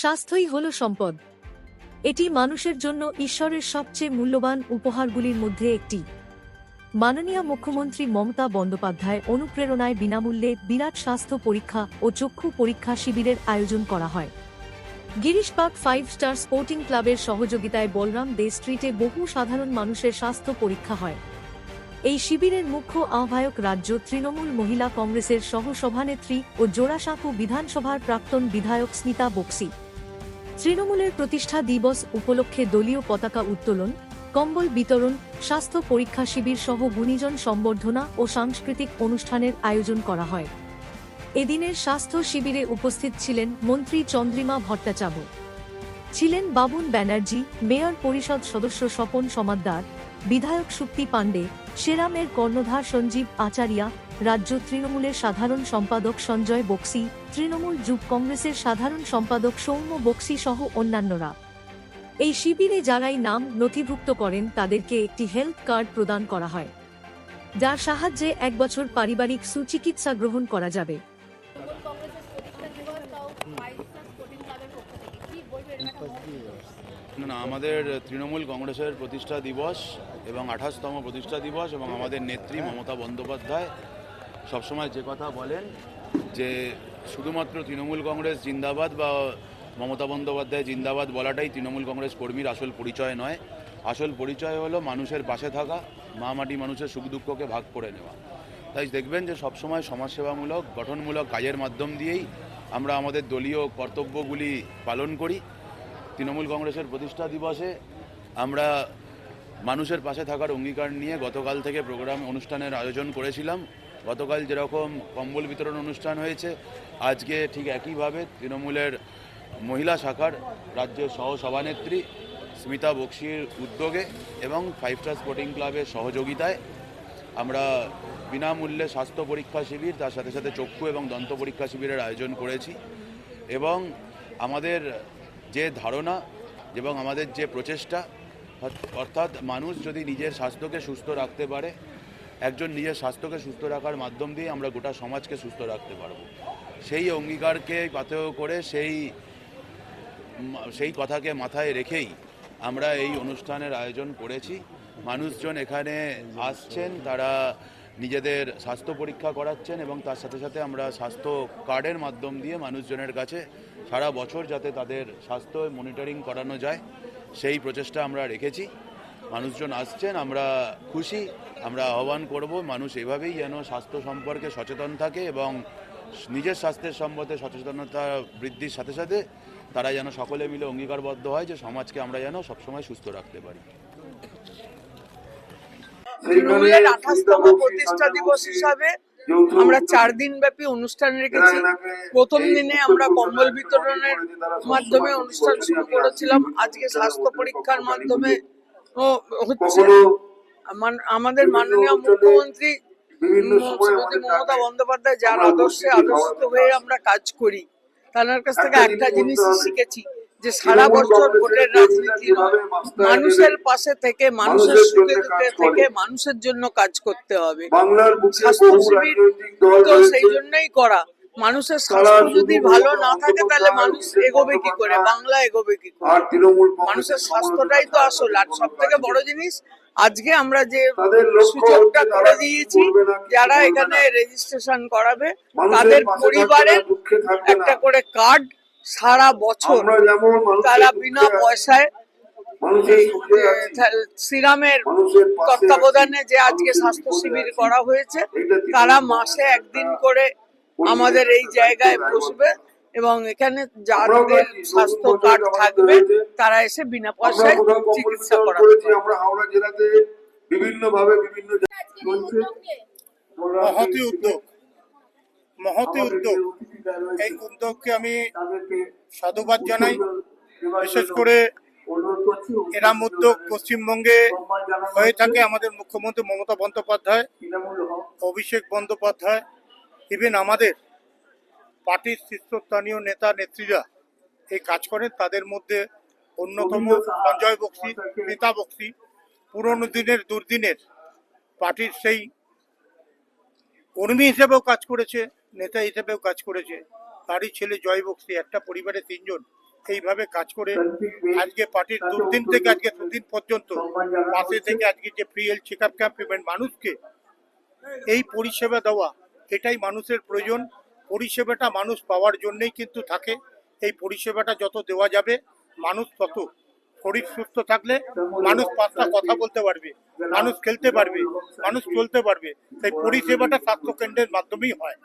স্বাস্থ্যই হল সম্পদ। এটি মানুষের জন্য ঈশ্বরের সবচেয়ে মূল্যবান উপহারগুলির মধ্যে একটি। মাননীয় মুখ্যমন্ত্রী মমতা বন্দ্যোপাধ্যায় অনুপ্রেরণায় বিনামূল্যে বিরাট স্বাস্থ্য পরীক্ষা ও চক্ষু পরীক্ষা শিবিরের আয়োজন করা হয়। Girish Girishbag five star sporting ক্লাবের সহযোগিতায় বলরাম দে স্ট্রিটে বহু সাধারণ মানুষের স্বাস্থ্য পরীক্ষা হয়। এই শিবিরের মুখ্য আহ্বায়ক রাজ্য তৃণমূল মহিলা কংগ্রেসের সহসভানেত্রী ও জোড়াসাঁকু বিধানসভার প্রাক্তন বিধায়ক স্মিতা বক্সি। তৃণমূলের প্রতিষ্ঠা দিবস উপলক্ষে দলীয় পতাকা উত্তোলন, কম্বল বিতরণ, স্বাস্থ্য পরীক্ষা শিবির সহ গুণীজন সম্বর্ধনা ও সাংস্কৃতিক অনুষ্ঠানের আয়োজন করা হয়। এদিনের স্বাস্থ্য শিবিরে উপস্থিত ছিলেন মন্ত্রী চন্দ্রিমা ভট্টাচার্য। ছিলেন বাবুন ব্যানার্জি, মেয়র পরিষদ সদস্য স্বপন সমাদ্দার, বিধায়ক সুক্তি পাণ্ডে, সেরামের কর্ণধার সঞ্জীব আচারিয়া রাজ্য তৃণমূলের সাধারণ সম্পাদক সঞ্জয় বক্সি, তৃণমূল যুব কংগ্রেসের সাধারণ সম্পাদক সৌম্য বক্সি সহ অন্যান্যরা। এই শিবিরে যারাই নাম নথিভুক্ত করেন, তাদেরকে একটি হেলথ কার্ড প্রদান করা হয়। যার সাহায্যে এক বছর পারিবারিক সুচিকিৎসা গ্রহণ করা যাবে। না আমাদের তৃণমূল কংগ্রেসের প্রতিষ্ঠা দিবস এবং আঠাশতম প্রতিষ্ঠা দিবস এবং আমাদের নেত্রী মমতা বন্দ্যোপাধ্যায় সবসময় যে কথা বলেন যে শুধুমাত্র তৃণমূল কংগ্রেস জিন্দাবাদ বা মমতা বন্দ্যোপাধ্যায় জিন্দাবাদ বলাটাই তৃণমূল কংগ্রেস কর্মীর আসল পরিচয় নয়। আসল পরিচয় হলো মানুষের পাশে থাকা, মা মাটি মানুষের সুখ দুঃখকে ভাগ করে নেওয়া। তাই দেখবেন যে সবসময় সমাজসেবামূলক, গঠনমূলক কাজের মাধ্যম দিয়েই আমরা আমাদের দলীয় কর্তব্যগুলি পালন করি। তৃণমূল কংগ্রেসের প্রতিষ্ঠা দিবসে আমরা মানুষের পাশে থাকার অঙ্গীকার নিয়ে গতকাল থেকে প্রোগ্রাম অনুষ্ঠানের আয়োজন করেছিলাম। গতকাল যেরকম কম্বল বিতরণ অনুষ্ঠান হয়েছে, আজকে ঠিক একইভাবে তৃণমূলের মহিলা শাখার রাজ্যের সহ সভানেত্রী স্মিতা বক্সির উদ্যোগে এবং ফাইভ স্টার স্পোর্টিং ক্লাবের সহযোগিতায় আমরা বিনামূল্যে স্বাস্থ্য পরীক্ষা শিবির, তার সাথে সাথে চক্ষু এবং দন্ত পরীক্ষা শিবিরের আয়োজন করেছি এবং আমাদের যে ধারণা এবং আমাদের যে প্রচেষ্টা, অর্থাৎ মানুষ যদি নিজের স্বাস্থ্যকে সুস্থ রাখতে পারে একজন নিজের স্বাস্থ্যকে সুস্থ রাখার মাধ্যম দিয়ে আমরা গোটা সমাজকে সুস্থ রাখতে পারব। সেই অঙ্গীকারকে পাথেয় করে সেই সেই কথাকে মাথায় রেখেই আমরা এই অনুষ্ঠানের আয়োজন করেছি। মানুষজন এখানে আসছেন, তারা নিজেদের স্বাস্থ্য পরীক্ষা করাচ্ছেন এবং তার সাথে সাথে আমরা স্বাস্থ্য কার্ডের মাধ্যম দিয়ে মানুষজনের কাছে সারা বছর যাতে তাদের স্বাস্থ্য মনিটরিং করানো যায়, সেই প্রচেষ্টা আমরা রেখেছি। মানুষজন আসছেন, আমরা খুশি, আমরা আহ্বান করব মানুষ এভাবেই যেন স্বাস্থ্য সম্পর্কে সচেতন থাকে এবং নিজের স্বাস্থ্যের সম্বন্ধে সচেতনতা বৃদ্ধির সাথে সাথে তারা যেন সকলে মিলে অঙ্গীকারবদ্ধ হয় যে সমাজকে আমরা যেন সবসময় সুস্থ রাখতে পারি। তৃণমূলের আঠাশতম প্রতিষ্ঠা দিবস হিসাবে আমরা চার দিন ব্যাপী অনুষ্ঠান রেখেছি। প্রথম দিনে আমরা কম্বল বিতরণের মাধ্যমে অনুষ্ঠান শুরু করেছিলাম। আজকে স্বাস্থ্য পরীক্ষার মাধ্যমে ও হচ্ছে আমাদের মাননীয় মুখ্যমন্ত্রী শ্রীমতী মমতা বন্দ্যোপাধ্যায় যার আদর্শে আদর্শিত হয়ে আমরা কাজ করি। তার কাছ থেকে একটা জিনিস শিখেছি যে সারা বছর ভোটের রাজনীতি নয়। মানুষের পাশে থেকে মানুষের সুখে দুঃখে থেকে মানুষের জন্য কাজ করতে হবে। স্বাস্থ্য শিবির তো সেই জন্যই করা। মানুষের স্বাস্থ্য যদি ভালো না থাকে তাহলে মানুষ এগোবে কি করে? বাংলা এগোবে কি করে? মানুষের স্বাস্থ্যটাই তো আসল। আর সব থেকে বড় জিনিস আজকে আমরা যে সুযোগটা করে দিয়েছি যারা এখানে রেজিস্ট্রেশন করাবে তাদের পরিবারের একটা করে কার্ড সারা বছর তারা বিনা পয়সায় সিরামের তত্ত্বাবধানে যে আজকে স্বাস্থ্য শিবির করা হয়েছে তারা মাসে একদিন করে আমাদের এই জায়গায় বসবে এবং এখানে যাদের স্বাস্থ্য কার্ড থাকবে তারা এসে বিনা আমরা পয়সায় চিকিৎসা পারবে। আমরা হাওড়া জেলাতে বিভিন্ন ভাবে বিভিন্ন মহতি উদ্যোগ। মহতি উদ্যোগ। এই উদ্যোগকে আমি সাধুবাদ জানাই। বিশেষ করে এরাম উদ্যোগ পশ্চিমবঙ্গে হয়ে থাকে আমাদের মুখ্যমন্ত্রী মমতা বন্দ্যোপাধ্যায় অভিষেক বন্দ্যোপাধ্যায় ইভেন আমাদের পার্টির শীর্ষস্থানীয় নেতা নেত্রীরা এই কাজ করেন। তাদের মধ্যে অন্যতম সঞ্জয় বক্সি নেতা বক্সি পুরনো দিনের দুর্দিনের পার্টির সেই কর্মী হিসেবেও কাজ করেছে নেতা হিসেবেও কাজ করেছে। তারই ছেলে জয় বক্সি একটা পরিবারে তিনজন এইভাবে কাজ করে আজকে পার্টির দুদিন থেকে আজকে দুদিন পর্যন্ত পাশে থেকে আজকে যে free health check up camp মানুষকে এই পরিষেবা দেওয়া এটাই মানুষের প্রয়োজন। পরিষেবাটা মানুষ পাওয়ার জন্যেই কিন্তু থাকে। এই পরিষেবাটা যত দেওয়া যাবে, মানুষ তত শরীর সুস্থ থাকলে মানুষ পাঁচটা কথা বলতে পারবে, মানুষ খেলতে পারবে, মানুষ চলতে পারবে। সেই পরিষেবাটা স্বাস্থ্যকেন্দ্রের মাধ্যমেই হয়।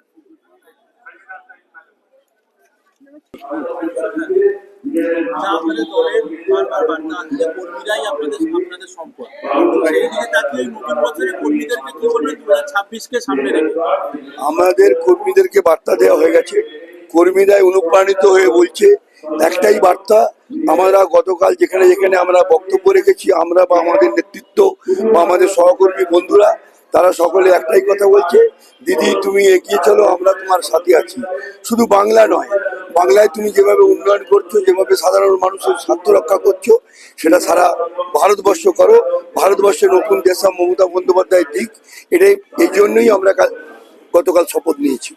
আমাদের কর্মীদেরকে বার্তা দেওয়া হয়ে গেছে। কর্মীরাই অনুপ্রাণিত হয়ে বলছে, একটাই বার্তা, আমরা গতকাল যেখানে যেখানে আমরা বক্তব্য রেখেছি, আমরা বা আমাদের নেতৃত্ব বা আমাদের সহকর্মী বন্ধুরা তারা সকলে একটাই কথা বলছে, দিদি, তুমি এগিয়ে চলো, আমরা তোমার সাথে আছি। শুধু বাংলা নয়, বাংলায় তুমি যেভাবে উন্নয়ন করছ, যেভাবে সাধারণ মানুষের স্বার্থ রক্ষা করছ, সেটা সারা ভারতবর্ষ করো। ভারতবর্ষের নতুন দেশা মমতা বন্দ্যোপাধ্যায় দিক, এটাই এই জন্যই আমরা কাল- গতকাল শপথ নিয়েছি।